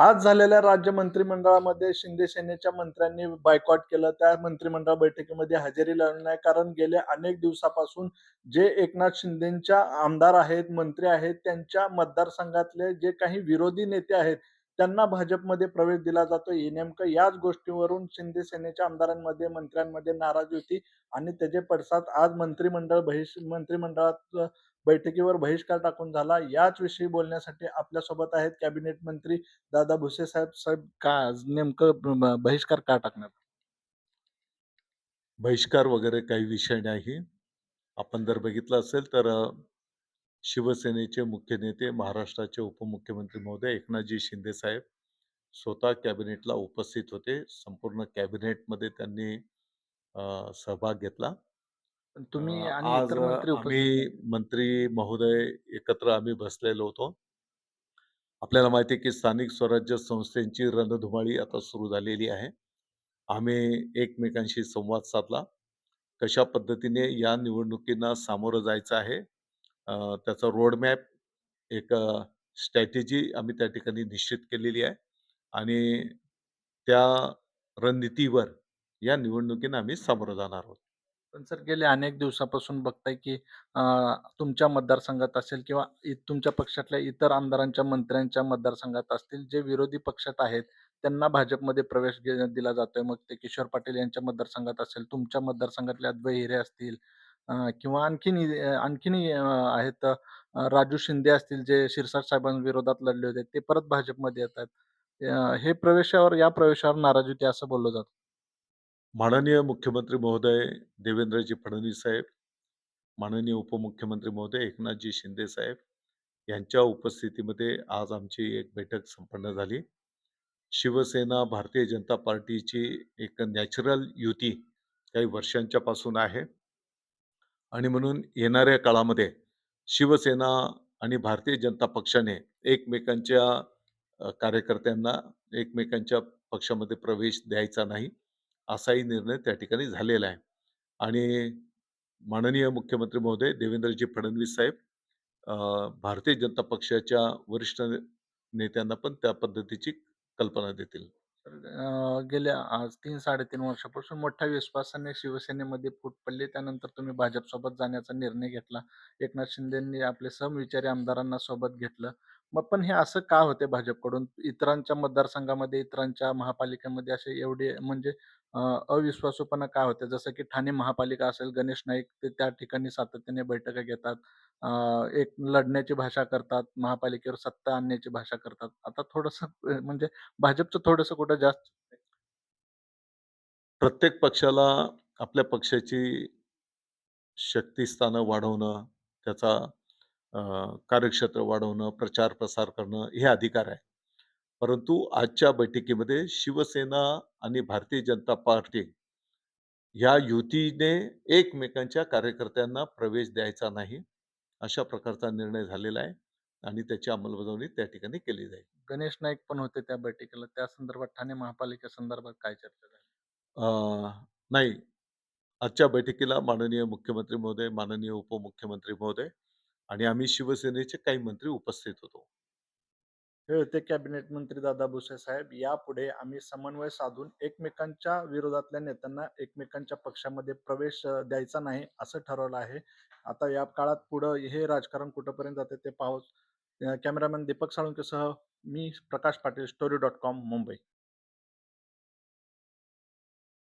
आज झालेल्या राज्य मंत्रिमंडळामध्ये शिंदे सेनेच्या मंत्र्यांनी बायकॉट केलं. त्या मंत्रिमंडळ बैठकीमध्ये हजेरी लावली नाही. कारण गेल्या अनेक दिवसापासून जे एकनाथ शिंदेच्या आमदार आहेत, मंत्री आहेत, त्यांच्या मतदारसंघातले जे काही विरोधी नेते आहेत, त्यांना भाजपमध्ये प्रवेश दिला जातो हे नेमकं याच गोष्टीवरून शिंदे सेनेच्या आमदारांमध्ये, मंत्र्यांमध्ये नाराजी होती आणि त्याचे पडसाद आज मंत्रिमंडळ बहिष मंत्रिमंडळात बैठकीवर बहिष्कार टाकून झाला. याच विषयी बोलण्यासाठी आपल्यासोबत आहेत कॅबिनेट मंत्री दादा भुसे साहेब. साहेब का आज नेमकं बहिष्कार का टाकण्यात? बहिष्कार वगैरे काही विषय नाही. आपण जर बघितलं असेल तर शिवसेनेचे मुख्य नेते, महाराष्ट्राचे उपमुख्यमंत्री महोदय एकनाथजी शिंदे साहेब स्वतः कॅबिनेटला उपस्थित होते. संपूर्ण कॅबिनेटमध्ये त्यांनी सहभाग घेतला. पण अ, तुम्ही आणि आज इतर मंत्री उपस्थित आम्ही होते. मंत्री महोदय एकत्र आम्ही बसलेलो होतो. आपल्याला माहिती आहे की स्थानिक स्वराज्य संस्थेची रणधुमाळी आता सुरू झालेली आहे. आम्ही एकमेकांशी संवाद साधला. कशा पद्धतीने या निवडणुकींना सामोरं जायचं आहे. अ, त्याचा रोडमॅप एक अ, स्ट्रॅटेजी आम्ही त्या ठिकाणी निश्चित केलेली आहे आणि त्या रणनीतीवर या निवडणुकींना आम्ही सामोरं जाणार आहोत. पण सर गेले अनेक दिवसापासून बघताय की अ, तुमच्या मतदारसंघात असेल किंवा इ तुमच्या पक्षातल्या इतर आमदारांच्या, मंत्र्यांच्या मतदारसंघात असतील, जे विरोधी पक्षात आहेत, त्यांना भाजपमध्ये प्रवेश दिला जातोय. मग ते किशोर पाटील यांच्या मतदारसंघात असेल, तुमच्या मतदारसंघातले अद्वै हिरे असतील अ, किंवा आणखीनही अ, आणखीनही अ, आहेत अ, राजू शिंदे असतील, जे शिरसाट साहेबांविरोधात लढले होते, ते परत भाजपमध्ये येतात अ, हे प्रवेशावर या प्रवेशावर नाराज होती असं बोललं जातं. माननीय मुख्यमंत्री महोदय देवेंद्रजी फडणवीस साहेब, माननीय उपमुख्यमंत्री महोदय एकनाथजी शिंदे साहेब यांच्या उपस्थितीमध्ये आज आमची एक बैठक संपन्न झाली. शिवसेना, भारतीय जनता पार्टीची एक नॅचरल युती काही वर्षांच्या पासून आहे आणि म्हणून येणाऱ्या काळामध्ये शिवसेना आणि भारतीय जनता पक्षाने एकमेकांच्या कार्यकर्त्यांना एकमेकांच्या पक्षामध्ये प्रवेश द्यायचा नाही, असाही निर्णय त्या ठिकाणी झालेला आहे. आणि माननीय मुख्यमंत्री महोदय देवेंद्रजी फडणवीस साहेब भारतीय जनता पक्षाच्या वरिष्ठ नेत्यांना पण त्या पद्धतीची कल्पना देतील. गेल्या आज 3-3.5 वर्षापासून मोठ्या विश्वासाने शिवसेनेमध्ये फूट पडली. त्यानंतर तुम्ही भाजपसोबत जाण्याचा निर्णय घेतला. एकनाथ शिंदेंनी आपले समविचारी आमदारांना सोबत घेतलं. मग पण हे असं का होते भाजपकडून? इतरांच्या मतदारसंघामध्ये, इतरांच्या महापालिकेमध्ये असे एवढे म्हणजे अ, अविश्वासूपणा का होते? जसं की ठाणे महापालिका असेल, गणेश नाईक ते त्या ठिकाणी सातत्याने बैठका घेतात. अ, एक लढण्याची भाषा करतात, महापालिकेवर सत्ता आणण्याची भाषा करतात. आता थोडंसं अ, म्हणजे भाजपचं थोडंसं कुठं जास्त प्रत्येक पक्षाला आपल्या पक्षाची शक्तिस्थानं वाढवणं, त्याचा कार्यक्षेत्र वाढवणं, प्रचार-प्रसार करणं हे अधिकार आहे. परंतु आजच्या बैठकीमध्ये शिवसेना आणि भारतीय जनता पार्टी या युतीने एकमेकांच्या कार्यकर्त्यांना प्रवेश द्यायचा नाही, अशा प्रकारचा निर्णय झालेला आहे आणि त्याची अंमलबजावणी त्या ठिकाणी केली जाईल. गणेश नाईक पण होते त्या बैठकीला. त्या संदर्भात ठाणे महापालिकेसंदर्भात काय चर्चा झाली? नाही, आजच्या बैठकीला माननीय मुख्यमंत्री महोदय, माननीय उपमुख्यमंत्री महोदय आणि आम्ही शिवसेनेचे काही मंत्री उपस्थित होतो. हे होते कॅबिनेट मंत्री दादा भुसे साहेब. यापुढे आम्ही समन्वय साधून एकमेकांच्या विरोधातल्या नेत्यांना एकमेकांच्या पक्षामध्ये प्रवेश द्यायचा नाही, असं ठरवलं आहे. आता या काळात पुढं हे राजकारण कुठंपर्यंत जाते ते पाहू कॅमेरामॅन दीपक साळुंकेसह मी Prakash Patil, story dot com, Mumbai.